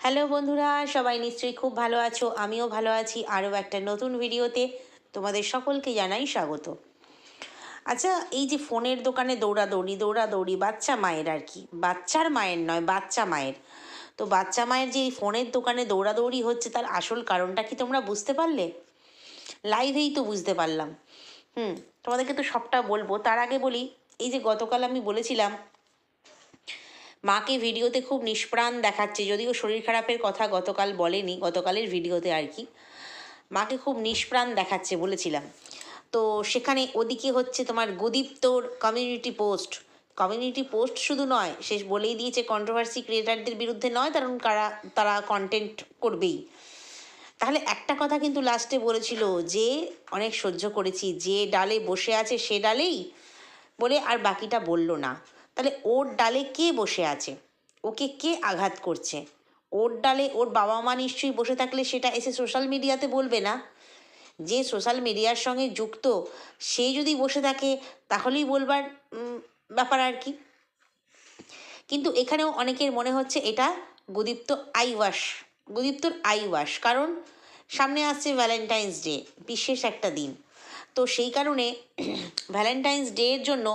Hello বন্ধুরা, সবাই নিশ্চয়ই খুব ভালো আছো, আমিও ভালো আছি, আরও একটা নতুন ভিডিওতে তোমাদের সকলকে জানাই স্বাগত। আচ্ছা এই যে ফোনের দোকানে দৌড়াদৌড়ি দৌড়াদৌড়ি, বাচ্চা মায়ের আর কি, বাচ্চার মায়ের নয়, বাচ্চা মায়ের। তো বাচ্চা মায়ের যে এই ফোনের দোকানে দৌড়াদৌড়ি হচ্ছে, তার আসল কারণটা কি তোমরা বুঝতে পারলে? লাইভেই তো বুঝতে পারলাম। হুম, তোমাদেরকে তো সবটা বলব। তার আগে বলি, এই যে গতকাল আমি বলেছিলাম মাকে ভিডিওতে খুব নিষ্প্রাণ দেখাচ্ছে, যদিও শরীর খারাপের কথা গতকাল বলেনি, গতকালের ভিডিওতে আর কি। মাকে খুব নিষ্প্রাণ দেখাচ্ছে বলেছিলাম। তো সেখানে ওদিকে হচ্ছে তোমার গদীপ্তর কমিউনিটি পোস্ট কমিউনিটি পোস্ট শুধু নয়, সে বলেই দিয়েছে কন্ট্রোভার্সি ক্রিয়েটারদের বিরুদ্ধে নয়, কারণ কারা, তারা কন্টেন্ট করবেই। তাহলে একটা কথা কিন্তু লাস্টে বলেছিল যে, অনেক সহ্য করেছি, যে ডালে বসে আছে সে ডালেই, বলে আর বাকিটা বলল না। তাহলে ওর ডালে কে বসে আছে? ওকে কে আঘাত করছে? ওর ডালে ওর বাবা মা নিশ্চয়ই বসে থাকলে সেটা এসে সোশ্যাল মিডিয়াতে বলবে না? যে সোশ্যাল মিডিয়ার সঙ্গে যুক্ত, সে যদি বসে থাকে, তাহলেই বলবার ব্যাপার আর কি। কিন্তু এখানেও অনেকের মনে হচ্ছে এটা গুদীপ্ত আই ওয়াশ গুদীপ্তর আই ওয়াশ কারণ সামনে আসছে ভ্যালেন্টাইন্স ডে বিশেষ একটা দিন। তো সেই কারণে ভ্যালেন্টাইন্স ডে এর জন্য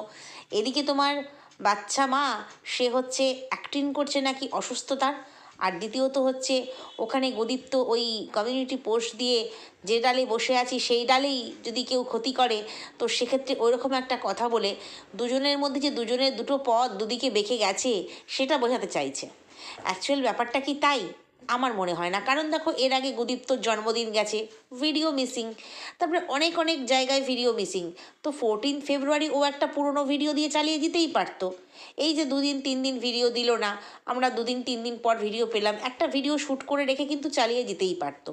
এদিকে তোমার বাচ্চা মা, সে হচ্ছে অ্যাক্টিং করছে নাকি অসুস্থতার। আর দ্বিতীয়ত হচ্ছে, ওখানে গদীপ্ত ওই কমিউনিটি পোস্ট দিয়ে যে ডালে বসে আছি, সেই ডালেই যদি কেউ ক্ষতি করে, তো সেক্ষেত্রে ওইরকম একটা কথা বলে, দুজনের মধ্যে যে দুজনের দুটো পথ দুদিকে বেঁকে গেছে, সেটা বোঝাতে চাইছে। অ্যাকচুয়াল ব্যাপারটা কি তাই? আমার মনে হয় না। কারণ দেখো, এর আগে গুদীপ্তর জন্মদিন গেছে ভিডিও মিসিং তারপরে অনেক অনেক জায়গায় ভিডিও মিসিং তো ফোরটিন ফেব্রুয়ারি ও একটা পুরনো ভিডিও দিয়ে চালিয়ে দিতেই পারতো। এই যে দুদিন, তিন দিন ভিডিও দিল না, আমরা দুদিন, তিন দিন পর ভিডিও পেলাম, একটা ভিডিও শ্যুট করে রেখে কিন্তু চালিয়ে দিতেই পারত।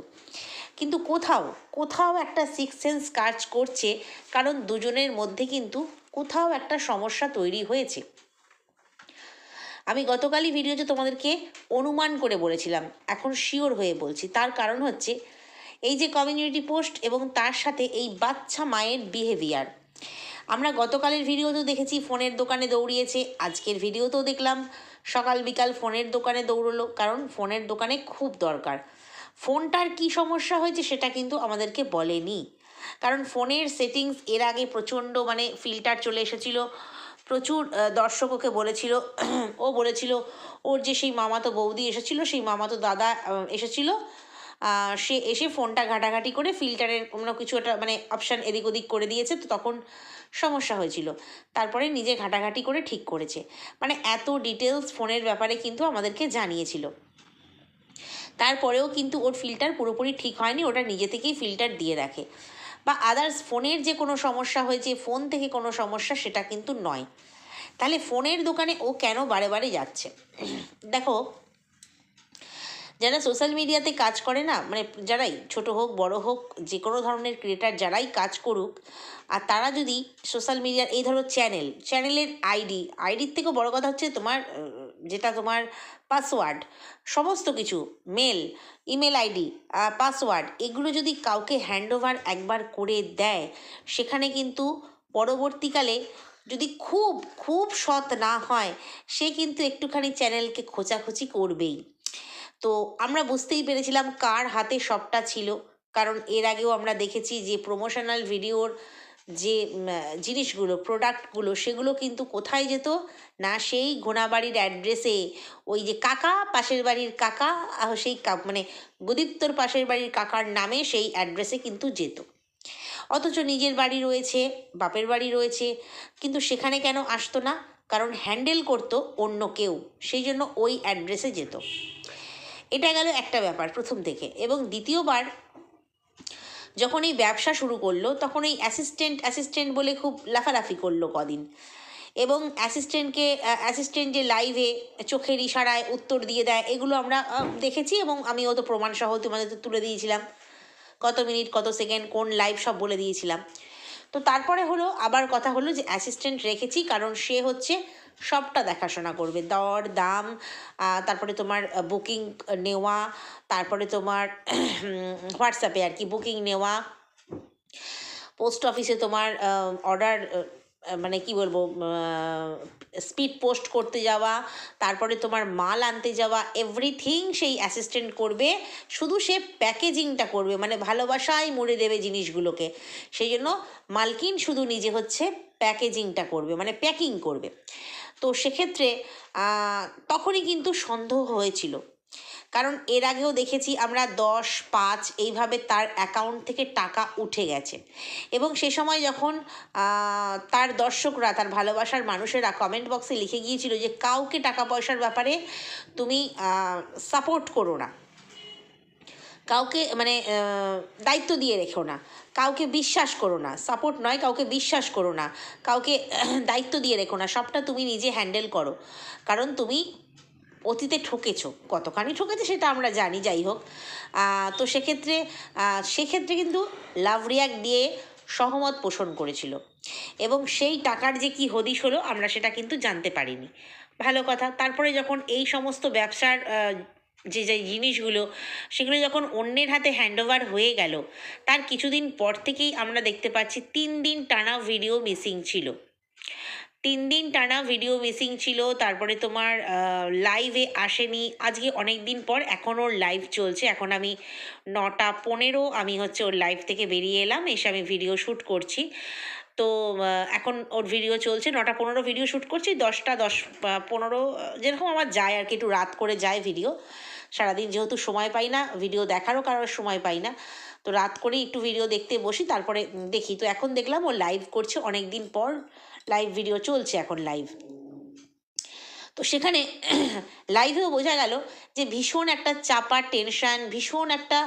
কিন্তু কোথাও কোথাও একটা সিক্স সেন্স কাজ করছে, কারণ দুজনের মধ্যে কিন্তু কোথাও একটা সমস্যা তৈরি হয়েছে। আমি গতকালই ভিডিওতে তোমাদেরকে অনুমান করে বলেছিলাম, এখন শিওর হয়ে বলছি। তার কারণ হচ্ছে, এই যে কমিউনিটি পোস্ট এবং তার সাথে এই বাচ্চা মায়ের বিহেভিয়ার আমরা গতকালের ভিডিওতেও দেখেছি, ফোনের দোকানে দৌড়িয়েছে, আজকের ভিডিওতেও দেখলাম, সকাল বিকাল ফোনের দোকানে দৌড়লো, কারণ ফোনের দোকানে খুব দরকার। ফোনটার কি সমস্যা হয়েছে সেটা কিন্তু আমাদেরকে বলেনি। কারণ ফোনের সেটিংস এর আগে প্রচণ্ড মানে ফিল্টার চলে এসেছিল প্রচুর দর্শক ওকে বলেছিল, ও বলেছিল, ওর যে সেই মামাতো বৌদি এসেছিল, সেই মামাতো দাদা এসেছিল সে এসে ফোনটা ঘাটাঘাটি করে ফিল্টারের কোনো কিছু একটা মানে অপশান এদিক ওদিক করে দিয়েছে, তো তখন সমস্যা হয়েছিল। তারপরে নিজে ঘাটাঘাটি করে ঠিক করেছে। মানে এত ডিটেলস ফোনের ব্যাপারে কিন্তু আমাদেরকে জানিয়েছিল। তারপরেও কিন্তু ওর ফিল্টার পুরোপুরি ঠিক হয়নি, ওটা নিজে থেকেই ফিল্টার দিয়ে রাখে। বা আদার্স ফোনের যে কোনো সমস্যা হয়েছে, ফোন থেকে কোনো সমস্যা, সেটা কিন্তু নয়। তাহলে ফোনের দোকানে ও কেন বারে বারে যাচ্ছে? দেখো, যারা সোশ্যাল মিডিয়াতে কাজ করে না মানে যারাই ছোট হোক, বড় হোক, যে কোনো ধরনের ক্রিয়েটার যারাই কাজ করুক, আর তারা যদি সোশ্যাল মিডিয়ার এই ধরো চ্যানেল চ্যানেলের আইডি আইডির থেকেও বড় কথা হচ্ছে তোমার যেটা তোমার পাসওয়ার্ড সমস্ত কিছু মেল ইমেল আইডি পাসওয়ার্ড এগুলো যদি কাউকে হ্যান্ড ওভার একবার করে দেয়, সেখানে কিন্তু পরবর্তীকালে যদি খুব খুব সৎ না হয়, সে কিন্তু একটুখানি চ্যানেলকে খোঁচাখুচি করবেই। তো আমরা বুঝতেই পেরেছিলাম কার হাতে সবটা ছিল, কারণ এর আগেও আমরা দেখেছি যে প্রমোশনাল ভিডিওর যে জিনিসগুলো প্রোডাক্টগুলো সেগুলো কিন্তু কোথায় যেত? না সেই ঘোড়াবাড়ির অ্যাড্রেসে ওই যে কাকা, পাশের বাড়ির কাকা সেই মানে গুদীপ্তর পাশের বাড়ির কাকার নামে সেই অ্যাড্রেসে কিন্তু যেত। অথচ নিজের বাড়ি রয়েছে, বাপের বাড়ি রয়েছে, কিন্তু সেখানে কেন আসতো না? কারণ হ্যান্ডেল করতো অন্য কেউ, সেই জন্য ওই অ্যাড্রেসে যেত। এটা গেল একটা ব্যাপার প্রথম থেকে। এবং দ্বিতীয়বার যখন এই ব্যবসা শুরু করল, তখন এই অ্যাসিস্ট্যান্ট অ্যাসিস্ট্যান্ট বলে খুব লাফালাফি করল কদিন। এবং অ্যাসিস্ট্যান্টকে অ্যাসিস্ট্যান্ট যে লাইভে চোখের ইশারায় উত্তর দিয়ে দেয়, এগুলো আমরা দেখেছি এবং আমিও তো প্রমাণ সহ তোমাদের তো তুলে দিয়েছিলাম। কত মিনিট, কত সেকেন্ড, কোন লাইভ সব বলে দিয়েছিলাম। তো তারপরে হলো, আবার কথা হলো যে অ্যাসিস্ট্যান্ট রেখেছি, কারণ সে হচ্ছে সবটা দেখাশোনা করবে। দর, দাম তারপরে তোমার বুকিং নেওয়া, তারপরে তোমার হোয়াটসঅ্যাপে আর কি বুকিং নেওয়া পোস্ট অফিসে তোমার অর্ডার মানে কি বলব স্পিড পোস্ট করতে যাওয়া, তারপরে তোমার মাল আনতে যাওয়া এভরিথিং সেই অ্যাসিস্ট্যান্ট করবে। শুধু সে প্যাকেজিংটা করবে মানে ভালোবাসায় মুড়ে দেবে জিনিসগুলোকে। সেই জন্য মালকিন শুধু নিজে হচ্ছে প্যাকেজিংটা করবে মানে প্যাকিং করবে। তো সেক্ষেত্রে তখনই কিন্তু সন্দেহ হয়েছিল। কারণ এর আগেও দেখেছি আমরা দশ, পাঁচ এইভাবে তার অ্যাকাউন্ট থেকে টাকা উঠে গেছে। এবং সে সময় যখন তার দর্শকরা, তার ভালোবাসার মানুষেরা কমেন্ট বক্সে লিখে গিয়েছিল যে, কাউকে টাকা পয়সার ব্যাপারে তুমি সাপোর্ট করো না। কাউকে মানে দায়িত্ব দিয়ে রেখো না। কাউকে বিশ্বাস করো না। সাপোর্ট নয়, কাউকে বিশ্বাস করো না। কাউকে দায়িত্ব দিয়ে রেখো না। সবটা তুমি নিজে হ্যান্ডেল করো। কারণ তুমি অতীতে ঠকেছ। কতখানি ঠকেছে সেটা আমরা জানি, যাই হোক। তো সেক্ষেত্রে সেক্ষেত্রে কিন্তু লাভ রিয়াক্ট দিয়ে সহমত পোষণ করেছিল। এবং সেই টাকার যে কি হদিশ হলো, আমরা সেটা কিন্তু জানতে পারিনি। ভালো কথা। তারপরে যখন এই সমস্ত ব্যবসার যে যে জিনিসগুলো, সেগুলো যখন অন্যের হাতে হ্যান্ডওভার হয়ে গেল, তার কিছুদিন পর থেকেই আমরা দেখতে পাচ্ছি তিন দিন টানা ভিডিও মিসিং ছিল। তিন দিন টানা ভিডিও মিসিং ছিল, তারপরে তোমার লাইভে আসেনি। আজকে অনেক দিন পর এখন ওর লাইভ চলছে। এখন আমি নটা পনেরো, আমি হচ্ছে ওর লাইভ থেকে বেরিয়ে এলাম, এসে আমি ভিডিও শ্যুট করছি। তো এখন ওর ভিডিও চলছে, নটা পনেরো ভিডিও শ্যুট করছি, দশটা দশ পনেরো, যেরকম আমার যায় আর কি, একটু রাত করে যায় ভিডিও সারাদিন যেহেতু সময় পাই না ভিডিও দেখারও কারোর সময় পাই না। তো রাত করে একটু ভিডিও দেখতে বসি, তারপরে দেখি। তো এখন দেখলাম ও লাইভ করছে অনেক দিন পর লাইভ ভিডিও চলছে এখন লাইভ তো সেখানে লাইভেও বোঝা গেল যে ভীষণ একটা চাপা টেনশন ভীষণ একটা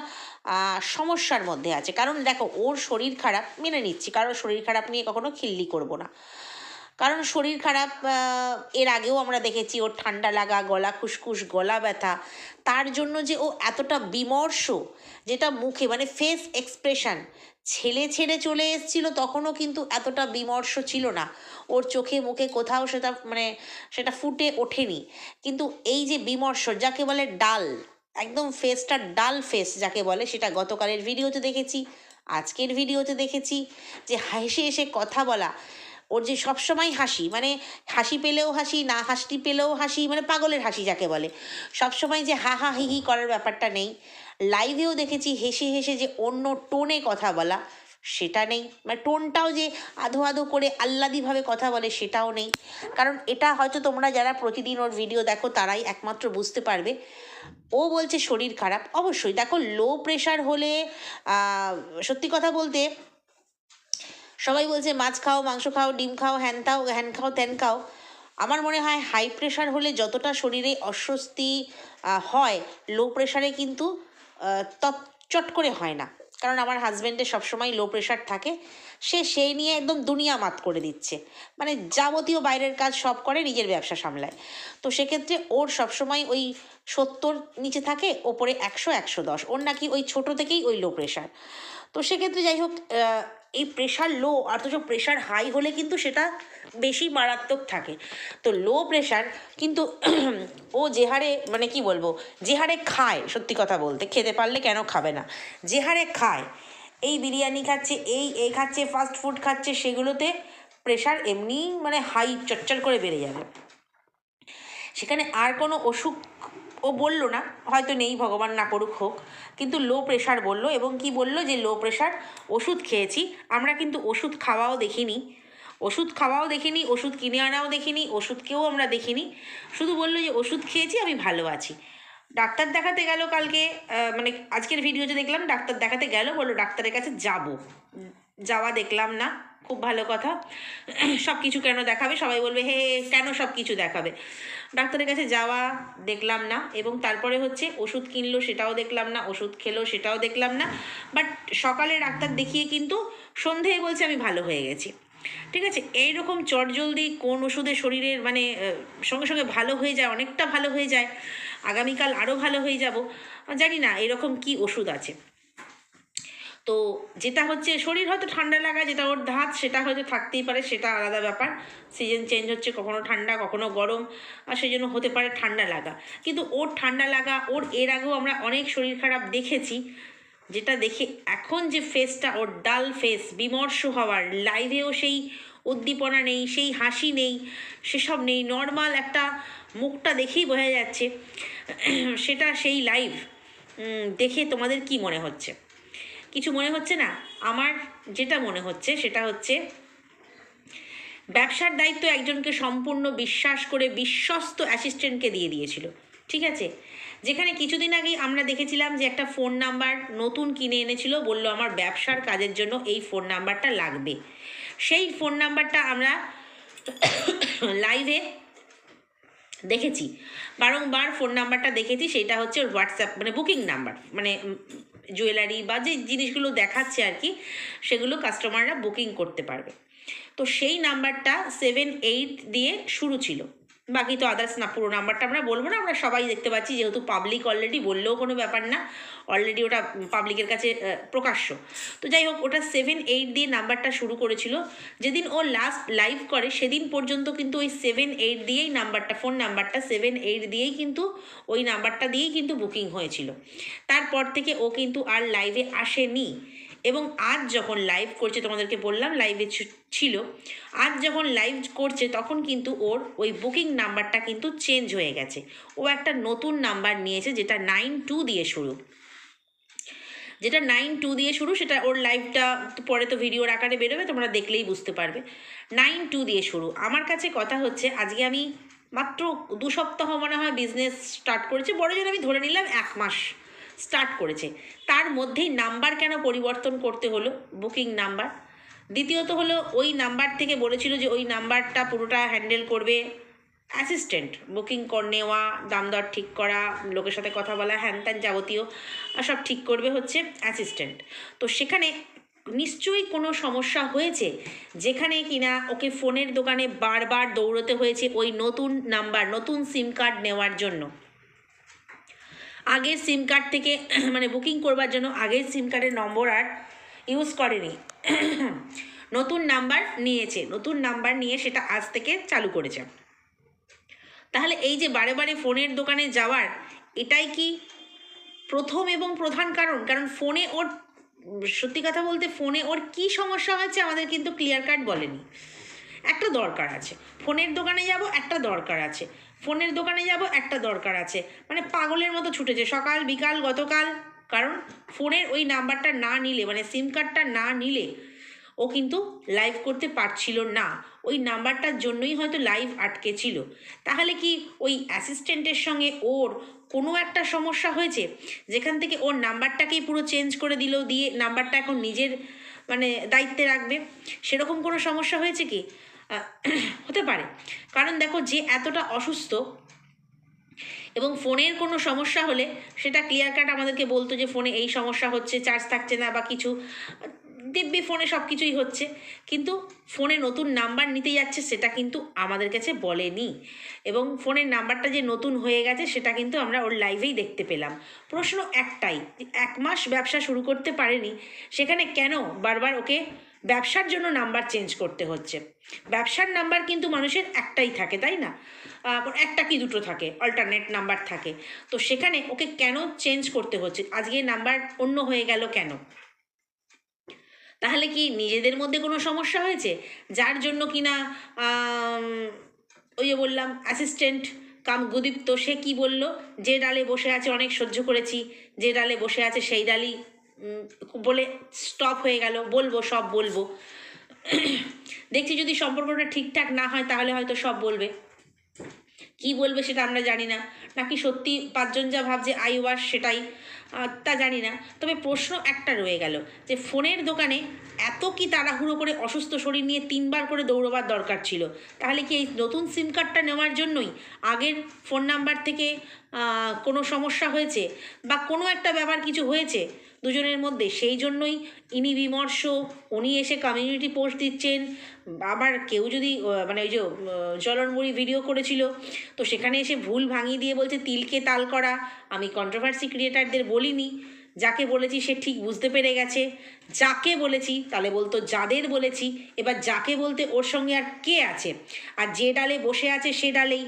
সমস্যার মধ্যে আছে। কারণ দেখো, ওর শরীর খারাপ, মেনে নিচ্ছি। কারোর শরীর খারাপ নিয়ে কখনো খিল্লি করব না। কারণ শরীর খারাপ এর আগেও আমরা দেখেছি ওর ঠান্ডা লাগা, গলা খুসখুস, গলা ব্যথা। তার জন্য যে ও এতটা বিমর্ষ, যেটা মুখে মানে ফেস এক্সপ্রেশন ছেলে ছেড়ে চলে এসেছিল, তখনও কিন্তু এতটা বিমর্ষ ছিল না। ওর চোখে মুখে কোথাও সেটা মানে সেটা ফুটে ওঠেনি। কিন্তু এই যে বিমর্ষ, যাকে বলে ডাল, একদম ফেসটা ডাল ফেস যাকে বলে, সেটা গতকালের ভিডিওতে দেখেছি, আজকের ভিডিওতে দেখেছি, যে হেসে হেসে কথা বলা। ওর যে সবসময় হাসি মানে হাসি পেলেও হাসি, না হাসি পেলেও হাসি মানে পাগলের হাসি যাকে বলে, সবসময় যে হা হা হি হি করার ব্যাপারটা নেই। লাইভেও দেখেছি হেসে হেসে যে অন্য টোনে কথা বলা, সেটা নেই। মানে টোনটাও যে আধো আধো করে আহ্লাদিভাবে কথা বলে, সেটাও নেই। কারণ এটা হয়তো তোমরা যারা প্রতিদিন ওর ভিডিও দেখো, তারাই একমাত্র বুঝতে পারবে। ও বলছে শরীর খারাপ। অবশ্যই দেখো লো প্রেশার হলে সত্যি কথা বলতে সবাই বলছে, মাছ খাও, মাংস খাও, ডিম খাও, হ্যান খাও হ্যান খাও, ত্যান খাও। আমার মনে হয় হাই প্রেশার হলে যতটা শরীরে অস্বস্তি হয় লো প্রেশারে কিন্তু তৎ চট করে হয় না। কারণ আমার হাজব্যান্ডের সবসময় লো প্রেশার থাকে। সে সেই নিয়ে একদম দুনিয়া মাত করে দিচ্ছে। মানে যাবতীয় বাইরের কাজ সব করে, নিজের ব্যবসা সামলায়। তো সেক্ষেত্রে ওর সবসময় ওই সত্তর নিচে থাকে, ওপরে একশো একশো দশ। ওর নাকি ওই ছোটো থেকেই ওই লো প্রেশার তো সেক্ষেত্রে যাই হোক এই প্রেশার লো অথচ প্রেশার হাই হলে কিন্তু সেটা বেশি মারাত্মক থাকে। তো লো প্রেশার কিন্তু ও যে হারে মানে কি বলব, যে হারে খায়, সত্যি কথা বলতে, খেতে পারলে কেন খাবে না? যে হারে খায়, এই বিরিয়ানি খাচ্ছে, এই এই খাচ্ছে ফাস্ট ফুড খাচ্ছে, সেগুলোতে প্রেশার এমনিই মানে হাই চচ্চর করে বেড়ে যাবে। সেখানে আর কোনো অসুখ ও বলল না, হয়তো নেই, ভগবান না করুক হোক। কিন্তু লো প্রেশার বলল এবং কি বলল যে লো প্রেশার ওষুধ খেয়েছি, আমরা কিন্তু ওষুধ খাওয়াও দেখিনি। ওষুধ খাওয়াও দেখিনি, ওষুধ কিনে আনাও দেখিনি ওষুধকেও আমরা দেখিনি। শুধু বলল যে, ওষুধ খেয়েছি, আমি ভালো আছি। ডাক্তার দেখাতে গেল কালকে মানে আজকের ভিডিওতে দেখলাম, ডাক্তার দেখাতে গেল, বলল ডাক্তারের কাছে যাব। যাওয়া দেখলাম না, খুব ভালো কথা। সব কিছু কেন দেখাবে? সবাই বলবে, হে কেন সব কিছু দেখাবে? ডাক্তারের কাছে যাওয়া দেখলাম না এবং তারপরে হচ্ছে ওষুধ কিনলো সেটাও দেখলাম না, ওষুধ খেলো সেটাও দেখলাম না। বাট সকালে ডাক্তার দেখিয়ে কিন্তু সন্ধেয় বলছে আমি ভালো হয়ে গেছি। ঠিক আছে? এইরকম চটজলদি কোন ওষুধে শরীরের মানে সঙ্গে সঙ্গে ভালো হয়ে যায়, অনেকটা ভালো হয়ে যায়, আগামীকাল আরও ভালো হয়ে যাব, জানি না এরকম কি ওষুধ আছে। তো যেটা হচ্ছে, শরীর হয়তো ঠান্ডা লাগা যেটা ওর ধাত সেটা হয়তো থাকতেই পারে, সেটা আলাদা ব্যাপার। সিজন চেঞ্জ হচ্ছে, কখনো ঠান্ডা, কখনো গরম, আর সেই জন্য হতে পারে ঠান্ডা লাগা। কিন্তু ওর ঠান্ডা লাগা, ওর এর আগেও আমরা অনেক শরীর খারাপ দেখেছি, যেটা দেখে এখন যে ফেসটা ওর ডাল ফেস বিমর্ষ হওয়ার লাইভেও সেই উদ্দীপনা নেই, সেই হাসি নেই, সেসব নেই নর্মাল একটা মুখটা দেখেই বোঝা যাচ্ছে, সেটা সেই লাইভ দেখে তোমাদের কি মনে হচ্ছে? কিছু মনে হচ্ছে না? আমার যেটা মনে হচ্ছে সেটা হচ্ছে, ব্যবসার দায়িত্ব একজনকে সম্পূর্ণ বিশ্বাস করে বিশ্বস্ত অ্যাসিস্ট্যান্টকে দিয়ে দিয়েছিল। ঠিক আছে? যেখানে কিছুদিন আগেই আমরা দেখেছিলাম যে একটা ফোন নাম্বার নতুন কিনে এনেছিল, বলল আমার ব্যবসার কাজের জন্য এই ফোন নাম্বারটা লাগবে। সেই ফোন নাম্বারটা আমরা লাইভে দেখেছি। বারংবার ফোন নাম্বারটা দেখেছি, সেটা হচ্ছে হোয়াটসঅ্যাপ মানে বুকিং নাম্বার মানে জুয়েলারি বা যে জিনিসগুলো দেখাচ্ছে আর কি, সেগুলো কাস্টমাররা বুকিং করতে পারবে। তো সেই নাম্বারটা সেভেন এইট দিয়ে শুরু ছিল। বাকি তো আদার্স না, পুরো নাম্বারটা আমরা বলব না, আমরা সবাই দেখতে পাচ্ছি, যেহেতু পাবলিক অলরেডি বললেও কোনো ব্যাপার না অলরেডি ওটা পাবলিকের কাছে প্রকাশ্য। তো যাই হোক, ওটা সেভেন এইট দিয়ে নাম্বারটা শুরু করেছিল। যেদিন ও লাস্ট লাইভ করে, সেদিন পর্যন্ত কিন্তু ওই সেভেন এইট দিয়েই নাম্বারটা ফোন নাম্বারটা সেভেন এইট দিয়েই কিন্তু ওই নাম্বারটা দিয়েই কিন্তু বুকিং হয়েছিল। তারপর থেকে ও কিন্তু আর লাইভে আসেনি। এবং আজ যখন লাইভ করছে, তোমাদেরকে বললাম লাইভে ছিল, আজ যখন লাইভ করছে, তখন কিন্তু ওর ওই বুকিং নাম্বারটা কিন্তু চেঞ্জ হয়ে গেছে। ও একটা নতুন নাম্বার নিয়েছে, যেটা নাইন টু দিয়ে শুরু। যেটা নাইন টু দিয়ে শুরু, সেটা ওর লাইভটা পরে তো ভিডিওর আকারে বেরোবে, তোমরা দেখলেই বুঝতে পারবে। নাইন টু দিয়ে শুরু। আমার কাছে কথা হচ্ছে, আজকে আমি মাত্র দু সপ্তাহ মনে হয় বিজনেস স্টার্ট করেছি বড় জন আমি ধরে নিলাম এক মাস। স্টার্ট করেছে। তার মধ্যেই নাম্বার কেন পরিবর্তন করতে হলো? বুকিং নাম্বার দ্বিতীয়ত হলো, ওই নাম্বার থেকে বলেছিল যে ওই নাম্বারটা পুরোটা হ্যান্ডেল করবে অ্যাসিস্ট্যান্ট বুকিং কর নেওয়া, দাম দর ঠিক করা, লোকের সাথে কথা বলা, হ্যান ত্যান যাবতীয় সব ঠিক করবে হচ্ছে অ্যাসিস্ট্যান্ট তো সেখানে নিশ্চয়ই কোনো সমস্যা হয়েছে, যেখানে কিনা ওকে ফোনের দোকানে বারবার দৌড়তে হয়েছে ওই নতুন নাম্বার নতুন সিম কার্ড নেওয়ার জন্য। আগের সিম কার্ড থেকে মানে বুকিং করবার জন্য আগের সিম কার্ডের নম্বর আর ইউজ করেনি। নতুন নাম্বার নিয়েছে, নতুন নাম্বার নিয়ে সেটা আজ থেকে চালু করেছে। তাহলে এই যে বারে বারে ফোনের দোকানে যাওয়ার, এটাই কি প্রথম এবং প্রধান কারণ? কারণ ফোনে ওর, সত্যি কথা বলতে ফোনে ওর কি সমস্যা হয়েছে আমাদের কিন্তু ক্লিয়ার কাট বলেনি। একটা দরকার আছে। ফোনের দোকানে যাব, একটা দরকার আছে। ফোনের দোকানে যাব, একটা দরকার আছে। মানে পাগলের মতো ছুটেছে। সকাল, বিকাল, গতকাল। কারণ ফোনের ওই নাম্বারটা না নিলে মানে সিম কার্ডটা না নিলে ও কিন্তু লাইভ করতে পারছিল না। ওই নাম্বারটার জন্যই হয়তো লাইভ আটকে ছিল। তাহলে কি ওই অ্যাসিস্ট্যান্টের সঙ্গে ওর কোনো একটা সমস্যা হয়েছে? যেখান থেকে ওর নাম্বারটাকেই পুরো চেঞ্জ করে দিল, দিয়ে নাম্বারটা এখন নিজের মানে দায়িত্বে রাখবে? সেরকম কোনো সমস্যা হয়েছে কি? হতে পারে। কারণ দেখো যে এতটা অসুস্থ এবং ফোনের কোনো সমস্যা হলে সেটা ক্লিয়ার কাট আমাদেরকে বলতো যে ফোনে এই সমস্যা হচ্ছে চার্জ থাকছে না বা কিছু। দিব্যি ফোনে সব কিছুই হচ্ছে। কিন্তু ফোনে নতুন নাম্বার নিতে যাচ্ছে সেটা কিন্তু আমাদের কাছে বলেনি। এবং ফোনের নাম্বারটা যে নতুন হয়ে গেছে সেটা কিন্তু আমরা ওর লাইভেই দেখতে পেলাম। প্রশ্ন একটাই এক মাস ব্যবসা শুরু করতে পারেনি, সেখানে কেন বারবার ওকে ব্যবসার জন্য নাম্বার চেঞ্জ করতে হচ্ছে। ব্যবসার নাম্বার কিন্তু মানুষের একটাই থাকে তাই না? একটা কি দুটো থাকে অল্টারনেট নাম্বার থাকে। তো সেখানে ওকে কেন চেঞ্জ করতে হচ্ছে? আজকে নাম্বার অন্য হয়ে গেল কেন? তাহলে কি নিজেদের মধ্যে কোনো সমস্যা হয়েছে? যার জন্য কিনা আম, ওই বললাম অ্যাসিস্ট্যান্ট কাম গুদীপ্ত সে কি বলল? যে ডালে বসে আছে অনেক সহ্য করেছি। যে ডালে বসে আছে সেই ডালই বলে স্টপ হয়ে গেল, বলব, সব বলব। দেখছি যদি সম্পর্কটা ঠিকঠাক না হয়, তাহলে হয়তো সব বলবে। কি বলবে সেটা আমরা জানি না। নাকি সত্যি পাঁচজন যা ভাবছে, আই ওয়াশ সেটাই? তা জানি না। তবে প্রশ্ন একটা রয়ে গেল, যে ফোনের দোকানে এত কি তাড়াহুড়ো করে অসুস্থ শরীর নিয়ে তিনবার করে দৌড়বার দরকার ছিল? তাহলে কি এই নতুন সিম কার্ডটা নেওয়ার জন্যই আগের ফোন নাম্বার থেকে কোনো সমস্যা হয়েছে? বা কোনো একটা ব্যাপার কিছু হয়েছে? দুজনের মধ্যে। সেই জন্যই ইনি বিমর্ষ, উনি এসে কমিউনিটি পোস্ট দিচ্ছেন। আবার কেউ যদি মানে ওই যে জলনমুড়ি ভিডিও করেছিল, তো সেখানে এসে ভুল ভাঙিয়ে দিয়ে বলছে, তিলকে তাল করা। আমি কন্ট্রোভার্সি ক্রিয়েটারদের বলিনি। যাকে বলেছি সে ঠিক বুঝতে পেরে গেছে। যাকে বলেছি, তাহলে বলতো যাদের বলেছি, এবার যাকে বলতে ওর সঙ্গে আর কে আছে? আর যে ডালে বসে আছে সে ডালেই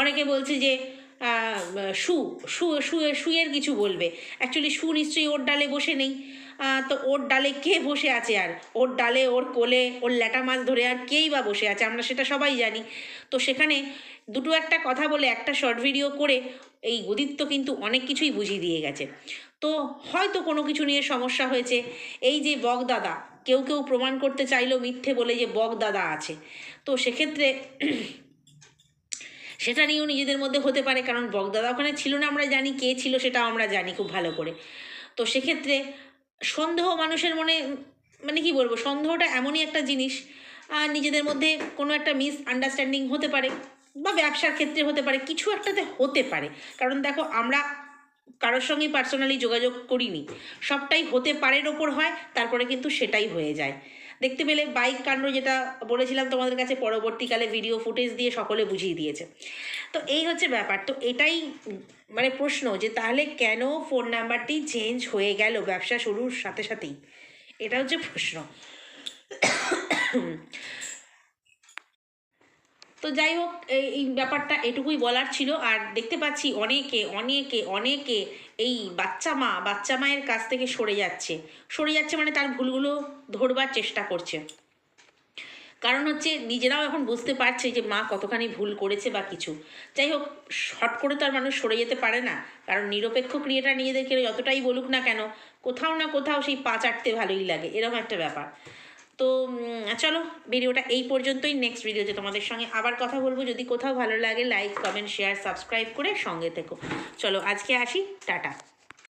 অনেকে বলছে যে সু সু শুয়ে শুয়ের কিছু বলবে। অ্যাকচুয়ালি শু নিশ্চয়ই ওর ডালে বসে নেই। তো ওর ডালে কে বসে আছে আর? ওর ডালে, ওর কোলে, ওর ল্যাটা মাছ ধরে আর কেই বা বসে আছে? আমরা সেটা সবাই জানি। তো সেখানে দুটো একটা কথা বলে, একটা শর্ট ভিডিও করে এই উদিত্য কিন্তু অনেক কিছুই বুঝিয়ে দিয়ে গেছে। তো হয়তো কোনো কিছু নিয়ে সমস্যা হয়েছে। এই যে বগদাদা কেউ কেউ প্রমাণ করতে চাইলো মিথ্যে বলে যে বগদাদা আছে। তো সেক্ষেত্রে সেটা নিয়েও নিজেদের মধ্যে হতে পারে, কারণ বগদাদা ওখানে ছিল না, আমরা জানি কে ছিল সেটাও আমরা জানি খুব ভালো করে। তো সেক্ষেত্রে সন্দেহ মানুষের মনে মানে কি বলব, সন্দেহটা এমনই একটা জিনিস আর নিজেদের মধ্যে কোনো একটা মিস আন্ডারস্ট্যান্ডিং হতে পারে বা ব্যবসার ক্ষেত্রে হতে পারে, কিছু একটাতে হতে পারে। কারণ দেখো, আমরা কারোর সঙ্গেই পার্সোনালি যোগাযোগ করিনি, সবটাই হতে পারের ওপর হয়, তারপরে কিন্তু সেটাই হয়ে যায়। দেখতে পেলে বাইক কাণ্ড যেটা বলেছিলাম তোমাদের কাছে পরবর্তীকালে ভিডিও ফুটেজ দিয়ে সকলে বুঝিয়ে দিয়েছে। তো এই হচ্ছে ব্যাপার। তো এটাই মানে প্রশ্ন যে তাহলে কেন ফোন নাম্বারটি চেঞ্জ হয়ে গেল ব্যবসা শুরুর সাথে সাথেই? এটা হচ্ছে প্রশ্ন। তো যাই হোক, এই ব্যাপারটা এটুকুই বলার ছিল। আর দেখতে পাচ্ছি অনেকে অনেকে অনেকে এই বাচ্চা মা, বাচ্চা মায়ের কাছ থেকে সরে যাচ্ছে। সরে যাচ্ছে মানে তার ভুলগুলো ধরবার চেষ্টা করছে। কারণ হচ্ছে নিজেরাও এখন বুঝতে পারছে যে মা কতখানি ভুল করেছে বা কিছু। যাই হোক শর্ট করে তো আর মানুষ সরে যেতে পারে না। কারণ নিরপেক্ষ ক্রিয়েটার নিজেদেরকে যতটাই বলুক না কেন, কোথাও না কোথাও সেই পা চাটতে ভালোই লাগে। এরকম একটা ব্যাপার। তো চলো, ভিডিওটা এই পর্যন্তই। নেক্সট ভিডিওতে তোমাদের সঙ্গে আবার কথা বলব। যদি কোথাও ভালো লাগে লাইক কমেন্ট শেয়ার সাবস্ক্রাইব করে সঙ্গে থেকো। চলো, আজকে আসি। টাটা।